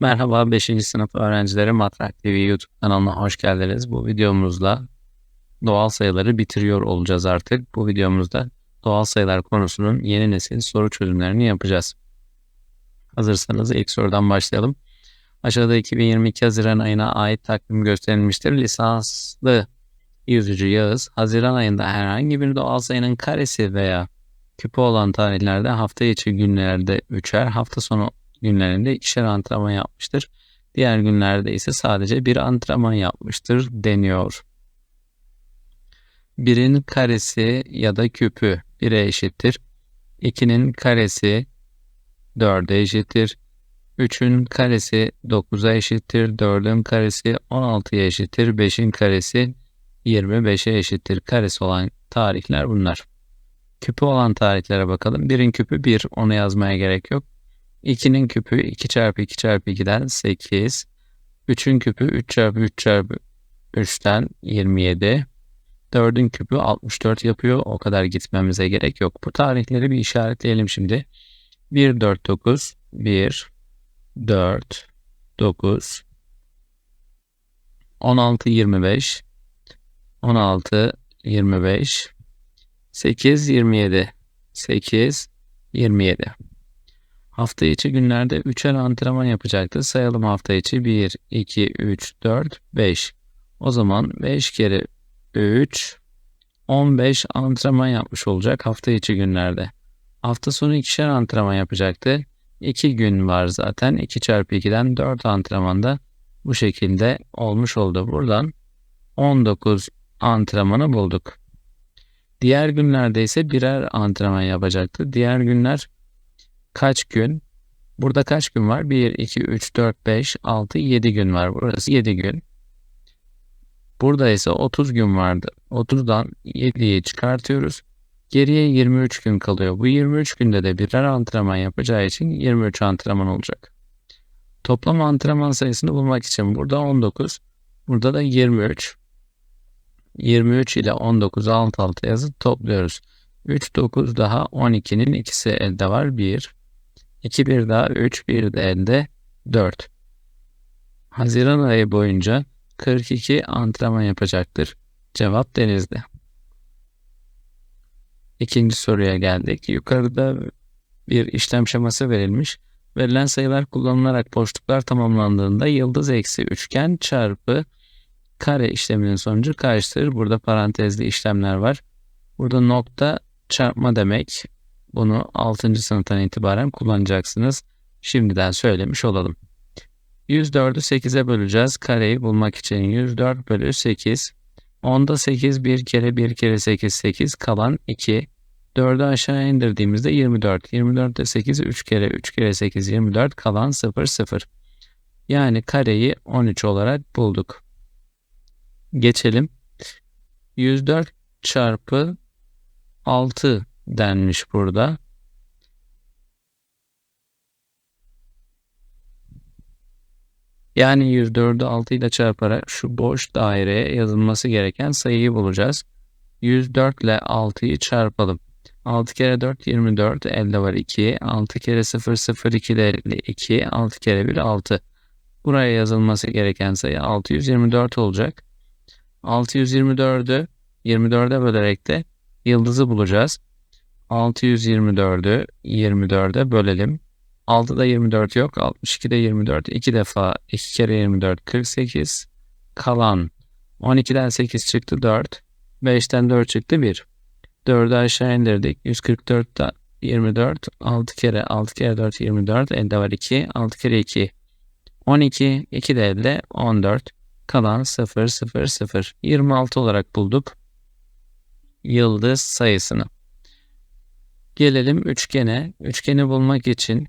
Merhaba 5. sınıf öğrencileri Matrak TV YouTube kanalına hoş geldiniz. Bu videomuzda doğal sayıları bitiriyor olacağız artık. Bu videomuzda doğal sayılar konusunun yeni nesil soru çözümlerini yapacağız. Hazırsanız ilk sorudan başlayalım. Aşağıda 2022 Haziran ayına ait takvim gösterilmiştir. Lisanslı yüzücü Yağız, Haziran ayında herhangi bir doğal sayının karesi veya küpü olan tarihlerde hafta içi günlerde üçer, hafta sonu günlerinde ikişer antrenman yapmıştır. Diğer günlerde ise sadece bir antrenman yapmıştır deniyor. Birin karesi ya da küpü 1'e eşittir. 2'nin karesi 4'e eşittir. 3'ün karesi 9'a eşittir. 4'ün karesi 16'ya eşittir. 5'in karesi 25'e eşittir. Karesi olan tarihler bunlar. Küpü olan tarihlere bakalım. 1'in küpü 1. Onu yazmaya gerek yok. 2'nin küpü 2 çarpı 2 çarpı 2'den 8. 3'ün küpü 3 çarpı 3 çarpı 3'ten 27. 4'ün küpü 64 yapıyor. O kadar gitmemize gerek yok. Bu tarihleri bir işaretleyelim şimdi. 1, 4, 9, 1, 4, 9, 16, 25, 16, 25, 8, 27, 8, 27. Hafta içi günlerde 3'er antrenman yapacaktı. Sayalım hafta içi 1, 2, 3, 4, 5. O zaman 5 kere 3, 15 antrenman yapmış olacak hafta içi günlerde. Hafta sonu ikişer antrenman yapacaktı. 2 gün var zaten. 2 çarpı 2'den 4 antrenmanda bu şekilde olmuş oldu. Buradan 19 antrenmanı bulduk. Diğer günlerde ise birer antrenman yapacaktı. Diğer günler kaç gün? Burada kaç gün var? 1, 2, 3, 4, 5, 6, 7 gün var. Burası 7 gün. Burada ise 30 gün vardı. 30'dan 7'yi çıkartıyoruz. Geriye 23 gün kalıyor. Bu 23 günde de birer antrenman yapacağı için 23 antrenman olacak. Toplam antrenman sayısını bulmak için burada 19, burada da 23. 23 ile 19 alt alta yazıp topluyoruz. 3, 9 daha 12'nin ikisi elde var. 1, 2 bir daha 3 bir de elde 4. Haziran ayı boyunca 42 antrenman yapacaktır. Cevap denizde. İkinci soruya geldik. Yukarıda bir işlem şeması verilmiş. Verilen sayılar kullanılarak boşluklar tamamlandığında yıldız eksi üçgen çarpı kare işleminin sonucu kaçtır? Burada parantezli işlemler var. Burada nokta çarpma demek. Bunu 6. sınıftan itibaren kullanacaksınız. Şimdiden söylemiş olalım. 104'ü 8'e böleceğiz. Kareyi bulmak için 104 bölü 8. 10'da 8 bir kere 1 kere 8 8 kalan 2. 4'ü aşağı indirdiğimizde 24. 24'te 8 3 kere 3 kere 8 24 kalan 0 0. Yani kareyi 13 olarak bulduk. Geçelim. 104 çarpı 6 denmiş burada. Yani 104'ü 6 ile çarparak şu boş daireye yazılması gereken sayıyı bulacağız. 104 ile 6'yı çarpalım. 6 kere 4 24 elde var 2. 6 kere 0 0 2 de 2. 6 kere 1 6. Buraya yazılması gereken sayı 624 olacak. 624'ü 24'e bölerek de yıldızı bulacağız. 624'ü 24'e bölelim. 6'da 24 yok. 62'de 24. 2 defa 2 kere 24 48. Kalan 12'den 8 çıktı 4. 5'ten 4 çıktı 1. 4'ü aşağı indirdik. 144'te 24. 6 kere 6 kere 4 24. Elde var 2. 6 kere 2 12. 2 de elde 14. Kalan 0 0 0. 26 olarak bulduk. Yıldız sayısını. Gelelim üçgene. Üçgeni bulmak için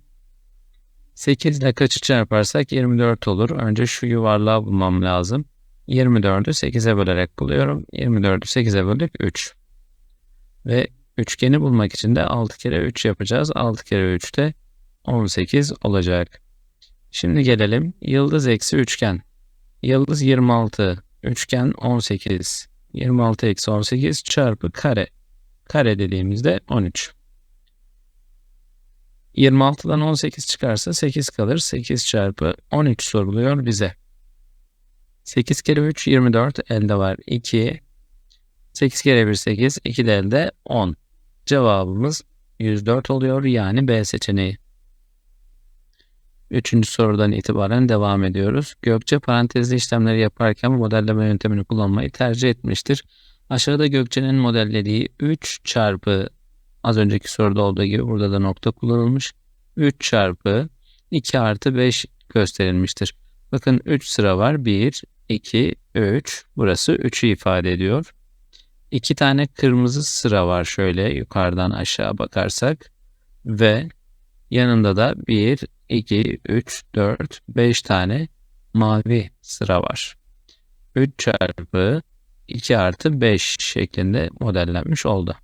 8 ile kaçı çarparsak 24 olur. Önce şu yuvarlağı bulmam lazım. 24'ü 8'e bölerek buluyorum. 24'ü 8'e böldük 3. Ve üçgeni bulmak için de 6 kere 3 yapacağız. 6 kere 3 de 18 olacak. Şimdi gelelim yıldız eksi üçgen. Yıldız 26, üçgen 18. 26 eksi 18 çarpı kare. Kare dediğimizde 13. 26'dan 18 çıkarsa 8 kalır. 8 çarpı 13 soruluyor bize. 8 kere 3 24 elde var 2. 8 kere 1 8 2 de elde 10. Cevabımız 104 oluyor yani B seçeneği. Üçüncü sorudan itibaren devam ediyoruz. Gökçe parantezli işlemleri yaparken modelleme yöntemini kullanmayı tercih etmiştir. Aşağıda Gökçe'nin modellediği 3 çarpı az önceki soruda olduğu gibi burada da nokta kullanılmış. 3 çarpı 2 artı 5 gösterilmiştir. Bakın 3 sıra var. 1, 2, 3. Burası 3'ü ifade ediyor. 2 tane kırmızı sıra var şöyle yukarıdan aşağı bakarsak. Ve yanında da 1, 2, 3, 4, 5 tane mavi sıra var. 3 çarpı 2 artı 5 şeklinde modellenmiş oldu.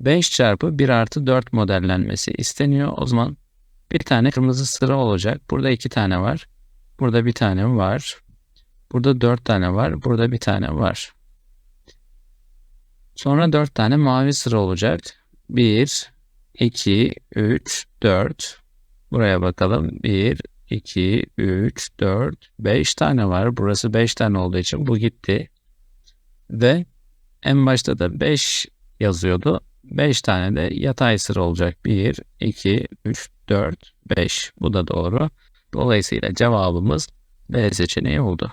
5 çarpı 1 artı 4 modellenmesi isteniyor. O zaman bir tane kırmızı sıra olacak. Burada 2 tane var. Burada bir tane var. Burada 4 tane var. Burada bir tane var. Sonra 4 tane mavi sıra olacak. 1, 2, 3, 4. Buraya bakalım. 1, 2, 3, 4, 5 tane var. Burası 5 tane olduğu için bu gitti. Ve en başta da 5 yazıyordu. 5 tane de yatay sıra olacak. 1, 2, 3, 4, 5. Bu da doğru. Dolayısıyla cevabımız B seçeneği oldu.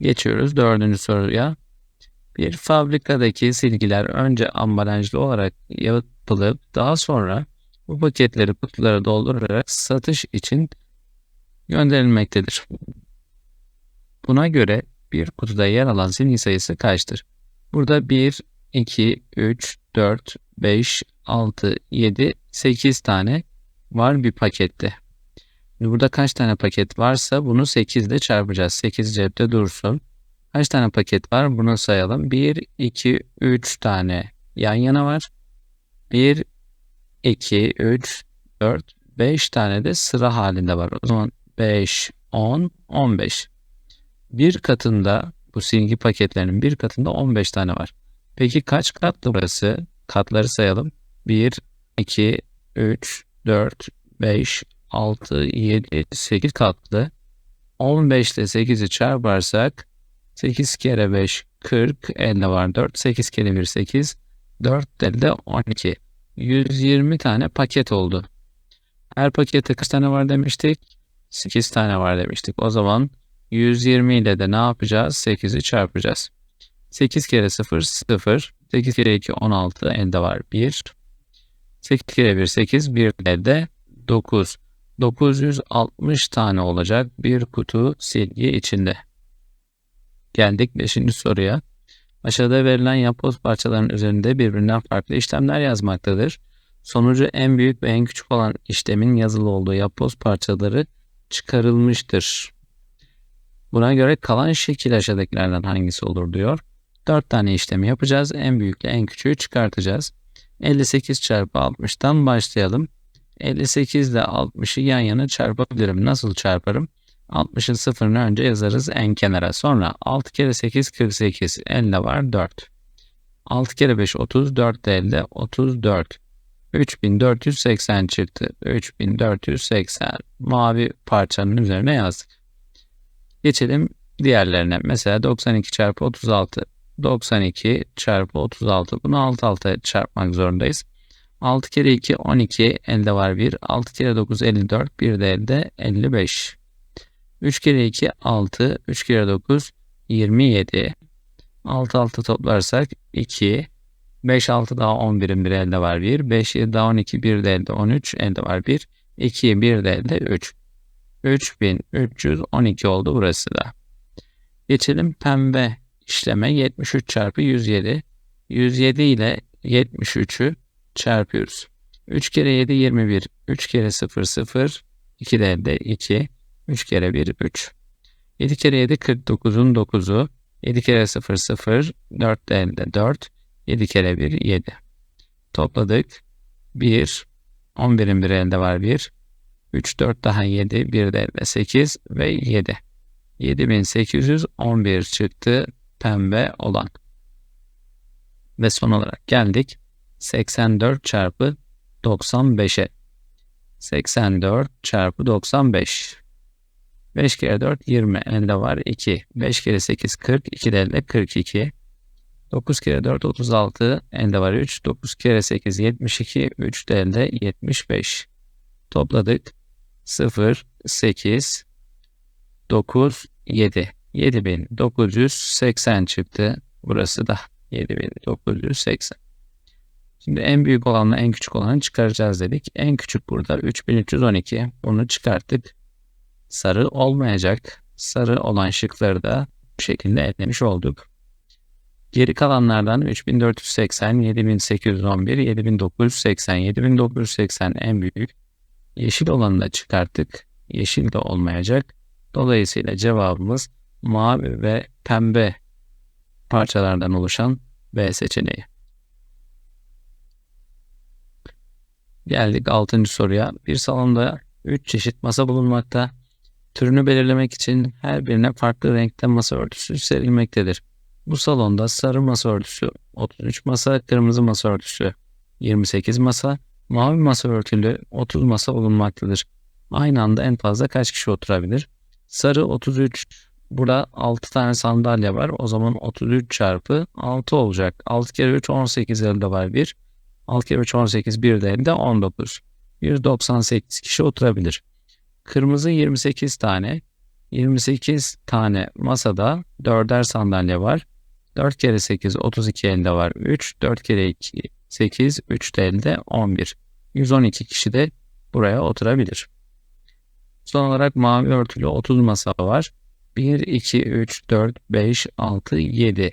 Geçiyoruz dördüncü soruya. Bir fabrikadaki silgiler önce ambalajlı olarak yapılıp daha sonra bu paketleri kutulara doldurarak satış için gönderilmektedir. Buna göre bir kutuda yer alan silgi sayısı kaçtır? Burada 1, 2, 3, 4, 5, 6, 7, 8 tane var bir pakette. Burada kaç tane paket varsa bunu 8 ile çarpacağız. 8 cepte dursun. Kaç tane paket var? Bunu sayalım. 1, 2, 3 tane yan yana var. 1, 2, 3, 4, 5 tane de sıra halinde var. O zaman 5, 10, 15. Bir katında bu silgi paketlerinin bir katında 15 tane var. Peki kaç katlı burası? Katları sayalım. 1, 2, 3, 4, 5, 6, 7, 8 katlı. 15 ile 8'i çarparsak 8 kere 5 40 elde var 4. 8 kere 1 8. 4 elde 12. 120 tane paket oldu. Her pakette kaç tane var demiştik? 8 tane var demiştik. O zaman 120 ile de ne yapacağız? 8'i çarpacağız. 8 kere 0 0. 8 kere 2 16 elde var 1. 8 kere 1 8. 1 elde 9. 960 tane olacak bir kutu silgi içinde. Geldik 5. soruya. Aşağıda verilen yapboz parçalarının üzerinde birbirinden farklı işlemler yazmaktadır. Sonucu en büyük ve en küçük olan işlemin yazılı olduğu yapboz parçaları çıkarılmıştır. Buna göre kalan şekil aşağıdakilerden hangisi olur diyor. 4 tane işlemi yapacağız. En büyükle en küçüğü çıkartacağız. 58 çarpı 60'tan başlayalım. 58 ile 60'ı yan yana çarpabilirim. Nasıl çarparım? 60'ın sıfırını önce yazarız en kenara. Sonra 6 kere 8 48. Elde var 4. 6 kere 5 34 elde 34. 3480 çıktı. 3480 mavi parçanın üzerine yazdık. Geçelim diğerlerine. Mesela 92 çarpı 36. 92 çarpı 36. Bunu alt alta çarpmak zorundayız. 6 kere 2 12 elde var 1. 6 kere 9 54. Bir de elde 55. 3 kere 2 6. 3 kere 9 27. 6 6 toplarsak 2. 5 6 daha 11'in bir elde var 1. 5 7 daha 12 bir de elde 13 elde var 1. 2 bir de elde 3. 3312 oldu burası da. Geçelim pembe işleme 73 çarpı 107. 107 ile 73'ü çarpıyoruz. 3 kere 7 21. 3 kere 0 0. 2 de elde 2. 3 kere 1 3. 7 kere 7 49'un 9'u. 7 kere 0 0. 4 de elde 4. 7 kere 1 7. Topladık. 1. 11'in bir elde var 1. 3, 4 daha 7, 1 de 8 ve 7. 7811 çıktı pembe olan. Ve son olarak geldik 84 çarpı 95'e. 84 çarpı 95. 5 kere 4 20 elde var 2. 5 kere 8 40 2 de elde 42. 9 kere 4 36 elde var 3. 9 kere 8 72 3 de elde 75. Topladık. 0 8 9 7. 7980 çıktı. Burası da 7980. Şimdi en büyük olanla en küçük olanı çıkaracağız dedik. En küçük burada 3312. Bunu çıkarttık. Sarı olmayacak. Sarı olan şıkları da bu şekilde eklemiş olduk. Geri kalanlardan 3480, 7811, 7980, 7980 en büyük. Yeşil olanı da çıkarttık. Yeşil de olmayacak. Dolayısıyla cevabımız mavi ve pembe parçalardan oluşan B seçeneği. Geldik 6. soruya. Bir salonda 3 çeşit masa bulunmakta. Türünü belirlemek için her birine farklı renkte masa örtüsü serilmektedir. Bu salonda sarı masa örtüsü 33 masa, kırmızı masa örtüsü 28 masa, mavi masa örtülü 30 masa bulunmaktadır. Aynı anda en fazla kaç kişi oturabilir? Sarı 33, burada 6 tane sandalye var. O zaman 33 çarpı 6 olacak. 6 kere 3 18 elde var 1. 6 kere 3 18 1 de elde 19. 198 kişi oturabilir. Kırmızı 28 tane. 28 tane masada 4'er sandalye var. 4 kere 8 32 elde var 3. 4 kere 2 8 3 de elde 11. 112 kişi de buraya oturabilir. Son olarak mavi örtülü 30 masa var. 1, 2, 3, 4, 5, 6, 7.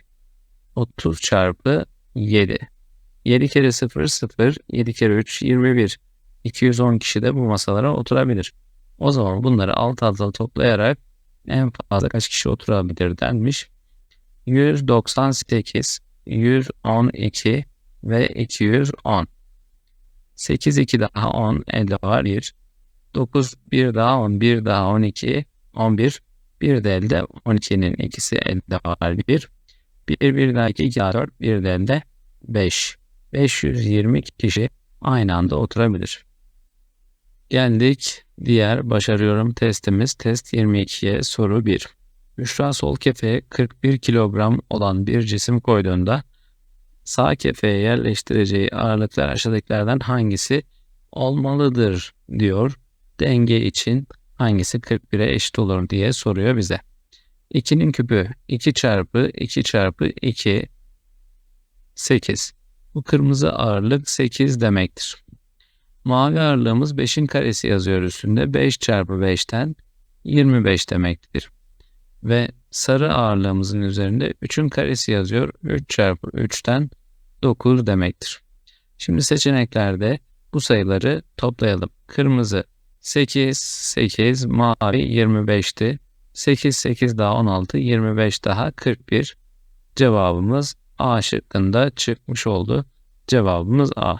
30 çarpı 7. 7 kere 0, 0. 7 kere 3, 21. 210 kişi de bu masalara oturabilir. O zaman bunları alt alta toplayarak en fazla kaç kişi oturabilir denmiş. 198, 112 ve 210. 8, 2 daha 10 elde var 1. 9, 1 daha 10, 1 daha 12, 11. 1 de elde 12'nin ikisi elde var 1. 1, 1 daha 2, 2 daha 4, 1 de elde 5. 520 kişi aynı anda oturabilir. Geldik diğer başarıyorum testimiz. Test 22'ye soru 1. Büşra sol kefeye 41 kilogram olan bir cisim koyduğunda sağ kefeye yerleştireceği ağırlıklar aşağıdakilerden hangisi olmalıdır diyor. Denge için hangisi 41'e eşit olur diye soruyor bize. 2'nin küpü 2 çarpı 2 çarpı 2 8. Bu kırmızı ağırlık 8 demektir. Mavi ağırlığımız 5'in karesi yazıyor üstünde. 5 çarpı 5'ten 25 demektir. Ve sarı ağırlığımızın üzerinde 3'ün karesi yazıyor. 3 çarpı 3'ten 9 demektir. Şimdi seçeneklerde bu sayıları toplayalım. Kırmızı 8, 8, mavi 25'ti. 8, 8 daha 16, 25 daha 41. Cevabımız A şıkkında çıkmış oldu. Cevabımız A.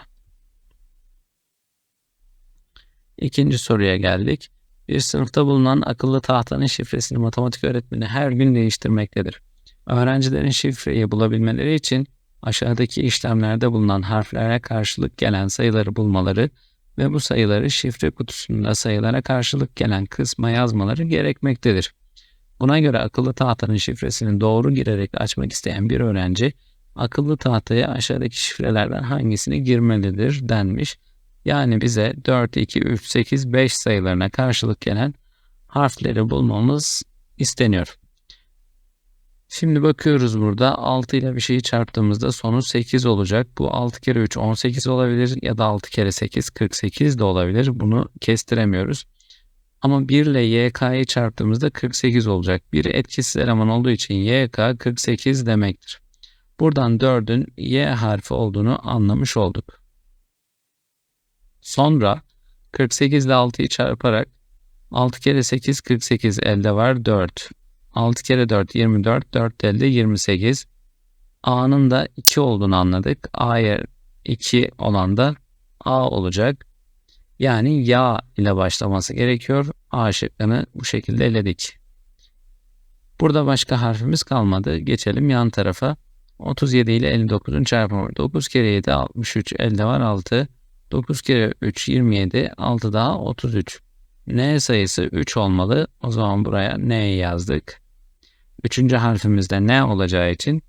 İkinci soruya geldik. Bir sınıfta bulunan akıllı tahtanın şifresini matematik öğretmeni her gün değiştirmektedir. Öğrencilerin şifreyi bulabilmeleri için aşağıdaki işlemlerde bulunan harflere karşılık gelen sayıları bulmaları ve bu sayıları şifre kutusunda sayılara karşılık gelen kısma yazmaları gerekmektedir. Buna göre akıllı tahtanın şifresini doğru girerek açmak isteyen bir öğrenci akıllı tahtaya aşağıdaki şifrelerden hangisini girmelidir denmiş. Yani bize 4, 2, 3, 8, 5 sayılarına karşılık gelen harfleri bulmamız isteniyor. Şimdi bakıyoruz burada 6 ile bir şeyi çarptığımızda sonu 8 olacak. Bu 6 kere 3 18 olabilir ya da 6 kere 8 48 de olabilir. Bunu kestiremiyoruz. Ama 1 ile YK'yı çarptığımızda 48 olacak. Bir etkisiz eleman olduğu için YK 48 demektir. Buradan 4'ün Y harfi olduğunu anlamış olduk. Sonra 48 ile 6'yı çarparak 6 kere 8 48 elde var 4. 6 kere 4 24 4 elde 28. A'nın da 2 olduğunu anladık. A'ya 2 olan da A olacak. Yani ya ile başlaması gerekiyor. A şıkkını bu şekilde eledik. Burada başka harfimiz kalmadı. Geçelim yan tarafa. 37 ile 59'un çarpımı. 9 kere 7 63. Elde var 6. 9 kere 3 27. 6 daha 33. N sayısı 3 olmalı. O zaman buraya N yazdık. Üçüncü harfimizde N olacağı için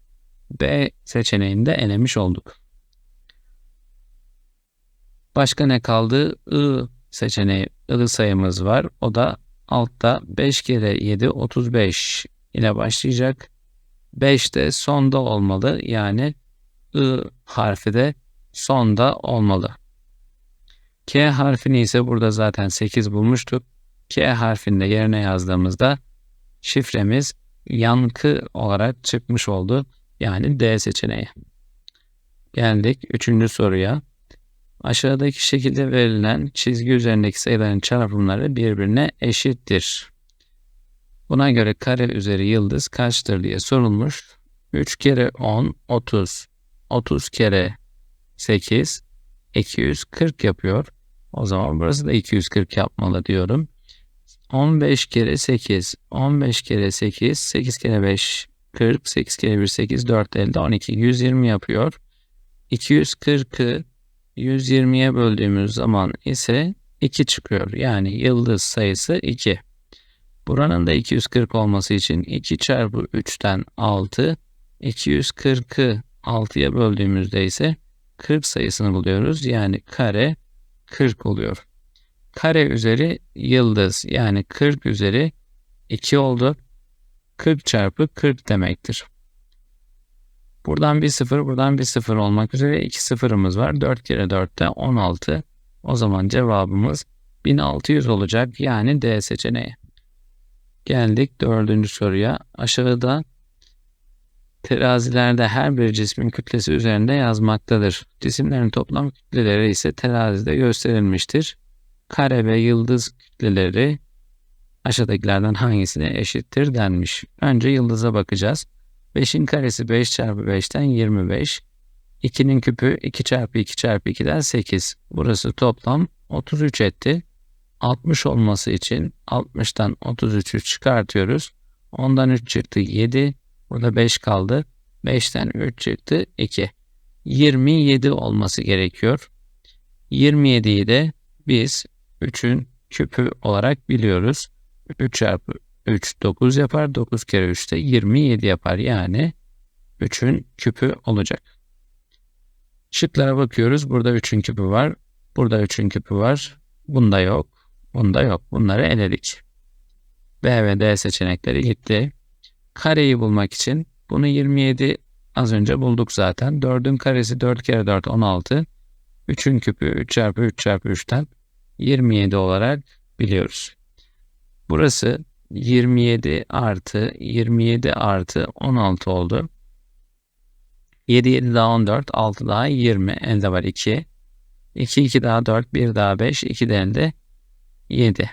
B seçeneğinde elemiş olduk. Başka ne kaldı? I seçeneği, I sayımız var. O da altta 5 kere 7 35 ile başlayacak. 5 de sonda olmalı. Yani I harfi de sonda olmalı. K harfini ise burada zaten 8 bulmuştuk. K harfini de yerine yazdığımızda şifremiz yankı olarak çıkmış oldu. Yani D seçeneği. Geldik üçüncü soruya. Aşağıdaki şekilde verilen çizgi üzerindeki sayıların çarpımları birbirine eşittir. Buna göre kare üzeri yıldız kaçtır diye sorulmuş. 3 kere 10 30. 30 kere 8 240 yapıyor. O zaman burası da 240 yapmalı diyorum. 15 kere 8 15 kere 8 8 kere 5 40 8 kere 1 8 4 elde 12 120 yapıyor. 240'ı 120'ye böldüğümüz zaman ise 2 çıkıyor. Yani yıldız sayısı 2. Buranın da 240 olması için 2 çarpı 3'ten 6. 240'ı 6'ya böldüğümüzde ise 40 sayısını buluyoruz. Yani kare 40 oluyor. Kare üzeri yıldız yani 40 üzeri 2 oldu. 40 çarpı 40 demektir. Buradan bir sıfır, buradan bir sıfır olmak üzere iki sıfırımız var. 4 kere 4 de 16. O zaman cevabımız 1600 olacak. Yani D seçeneği. Geldik dördüncü soruya. Aşağıda terazilerde her bir cismin kütlesi üzerinde yazmaktadır. Cisimlerin toplam kütleleri ise terazide gösterilmiştir. Kare ve yıldız kütleleri aşağıdakilerden hangisine eşittir denmiş. Önce yıldıza bakacağız. 5'in karesi 5 çarpı 5'ten 25. 2'nin küpü 2 çarpı 2 çarpı 2'den 8. Burası toplam 33 etti. 60 olması için 60'tan 33'ü çıkartıyoruz. Ondan 3 çıktı 7. Burada 5 kaldı. 5'ten 3 çıktı 2. 27 olması gerekiyor. 27'yi de biz 3'ün küpü olarak biliyoruz. 3 çarpı 3 9 yapar. 9 kere 3 de 27 yapar. Yani 3'ün küpü olacak. Şıklara bakıyoruz. Burada 3'ün küpü var. Burada 3'ün küpü var. Bunda yok. Bunda yok. Bunları eledik. B ve D seçenekleri gitti. Kareyi bulmak için bunu 27 az önce bulduk zaten. 4'ün karesi 4 kere 4 16. 3'ün küpü 3 çarpı 3 çarpı 3'ten 27 olarak biliyoruz. Burası 27 artı 27 artı 16 oldu. 7 7 daha 14 6 daha 20 elde var 2. 2 2 daha 4 1 daha 5 2 de elde 7.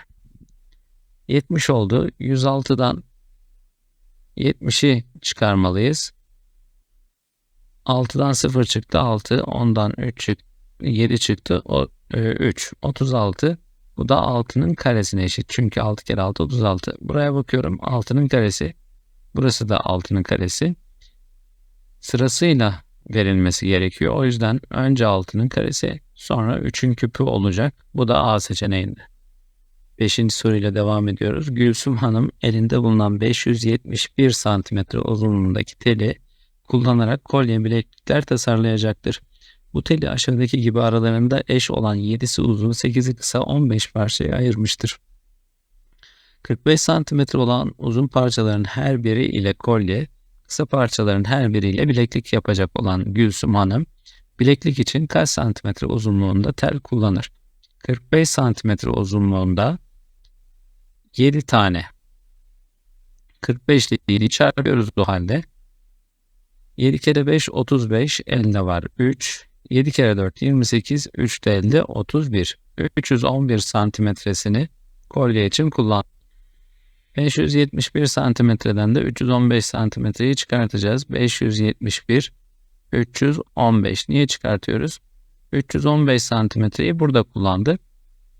70 oldu. 106'dan 70'i çıkarmalıyız. 6'dan 0 çıktı 6. 10'dan 3 çıktı 7 çıktı. O, 3. 36. Bu da 6'nın karesine eşit. Çünkü 6 kere 6 36. Buraya bakıyorum 6'nın karesi. Burası da 6'nın karesi. Sırasıyla verilmesi gerekiyor. O yüzden önce 6'nın karesi sonra 3'ün küpü olacak. Bu da A seçeneğinde. Beşinci soruyla devam ediyoruz. Gülsüm Hanım elinde bulunan 571 santimetre uzunluğundaki teli kullanarak kolye bileklikler tasarlayacaktır. Bu teli aşağıdaki gibi aralarında eş olan 7'si uzun 8'i kısa 15 parçaya ayırmıştır. 45 santimetre olan uzun parçaların her biri ile kolye, kısa parçaların her biriyle bileklik yapacak olan Gülsüm Hanım, bileklik için kaç santimetre uzunluğunda tel kullanır? 45 santimetre uzunluğunda 7 tane 45 ile 7'yi çarpıyoruz o halde. 7 kere 5 35 elde var 3. 7 kere 4 28 3 de elde 31. 311 santimetresini kolye için kullan. 571 santimetreden de 315 santimetreyi çıkartacağız. 571 315 niye çıkartıyoruz? 315 santimetreyi burada kullandı.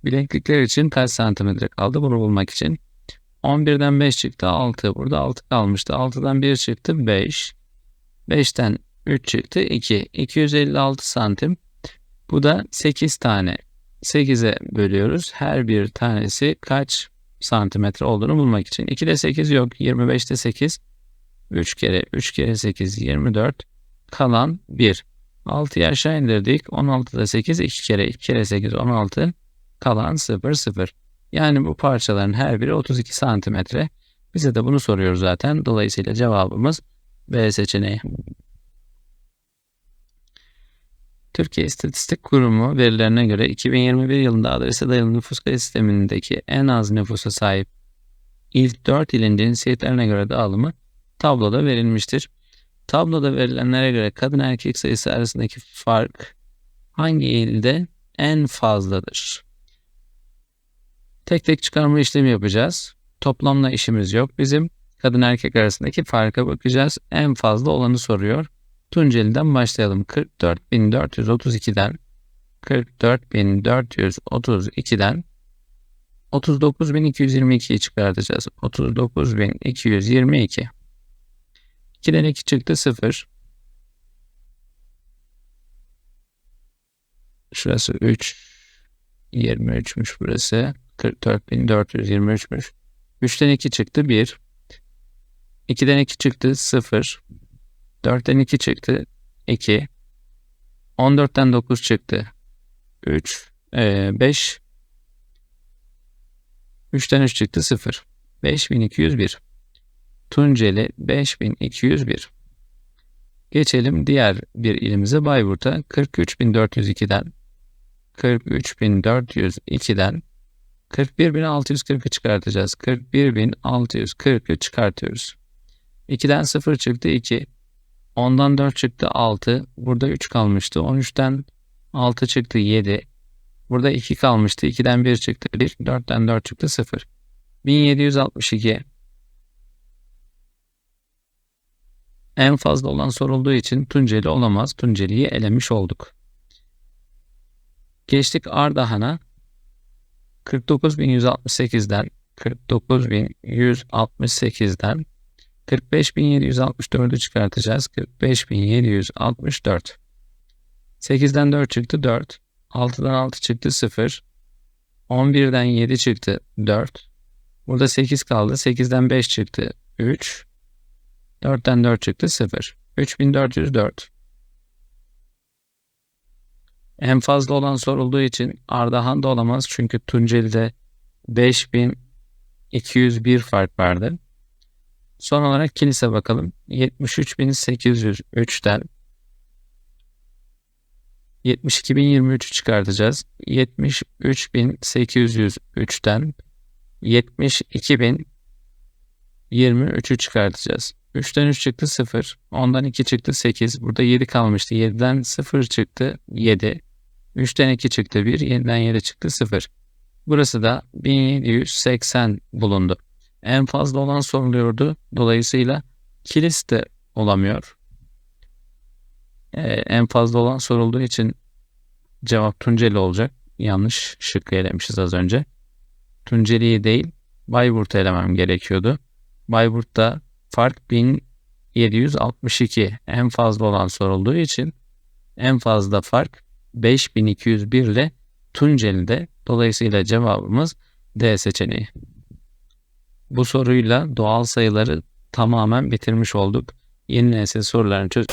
Bileklikler için kaç santimetre kaldı bunu bulmak için. 11'den 5 çıktı 6. Burada 6 kalmıştı. 6'dan 1 çıktı 5. 5'ten 3 çıktı 2. 256 santim. Bu da 8 tane. 8'e bölüyoruz. Her bir tanesi kaç santimetre olduğunu bulmak için. 2'de 8 yok. 25'te 8. 3 kere 3 kere 8 24. Kalan 1. 6'yı aşağı indirdik. 16'da 8 2 kere 2 kere 8 16. Kalan 0 0. Yani bu parçaların her biri 32 santimetre. Bize de bunu soruyor zaten. Dolayısıyla cevabımız B seçeneği. Türkiye İstatistik Kurumu verilerine göre 2021 yılında adrese dayalı nüfus kayıt sistemindeki en az nüfusa sahip ilk 4 ilin cinsiyetlerine göre dağılımı tabloda verilmiştir. Tabloda verilenlere göre kadın erkek sayısı arasındaki fark hangi ilde en fazladır? Tek tek çıkarma işlemi yapacağız. Toplamla işimiz yok bizim. Kadın erkek arasındaki farka bakacağız. En fazla olanı soruyor. Tunceli'den başlayalım. 44.432'den 44.432'den 39.222'yi çıkartacağız. 39.222 2'den 2 çıktı 0. Şurası 3. 23'müş burası. 44.423'müş. 3'ten 2 çıktı 1. 2'den 2 çıktı 0. 4'ten 2 çıktı 2. 14'ten 9 çıktı 3. Ee, 5. 3'ten 3 çıktı 0. 5201. Tunceli 5201. Geçelim diğer bir ilimize Bayburt'a 43402'den 43402'den 41640'ı çıkartacağız. 41640'ı çıkartıyoruz. 2'den 0 çıktı 2. 10'dan 4 çıktı 6. Burada 3 kalmıştı. 13'ten 6 çıktı 7. Burada 2 kalmıştı. 2'den 1 çıktı 1. 4'ten 4 çıktı 0. 1762. En fazla olan sorulduğu için Tunceli olamaz. Tunceli'yi elemiş olduk. Geçtik Ardahan'a. 49.168'den 49.168'den 45.764'ü çıkartacağız. 45.764. 8'den 4 çıktı 4. 6'dan 6 çıktı 0. 11'den 7 çıktı 4. Burada 8 kaldı. 8'den 5 çıktı 3. 4'ten 4 çıktı 0. 3404. En fazla olan sorulduğu için Ardahan da olamaz. Çünkü Tunceli'de 5201 fark vardı. Son olarak kilise bakalım. 73.803'ten 72.023'ü çıkartacağız. 73.803'ten 72.023'ü çıkartacağız. 3'ten 3 çıktı 0. 10'dan 2 çıktı 8. Burada 7 kalmıştı. 7'den 0 çıktı 7. 3'ten 2 çıktı 1. 7'den 7 çıktı 0. Burası da 1780 bulundu. En fazla olan soruluyordu. Dolayısıyla kilis de olamıyor. Ee, en fazla olan sorulduğu için cevap Tunceli olacak. Yanlış şıkkı elemişiz az önce. Tunceli'yi değil Bayburt'u elemem gerekiyordu. Bayburt'ta fark 1762 en fazla olan sorulduğu için en fazla fark 5201 ile Tunceli'de. Dolayısıyla cevabımız D seçeneği. Bu soruyla doğal sayıları tamamen bitirmiş olduk. Yeni nesil sorularını çöz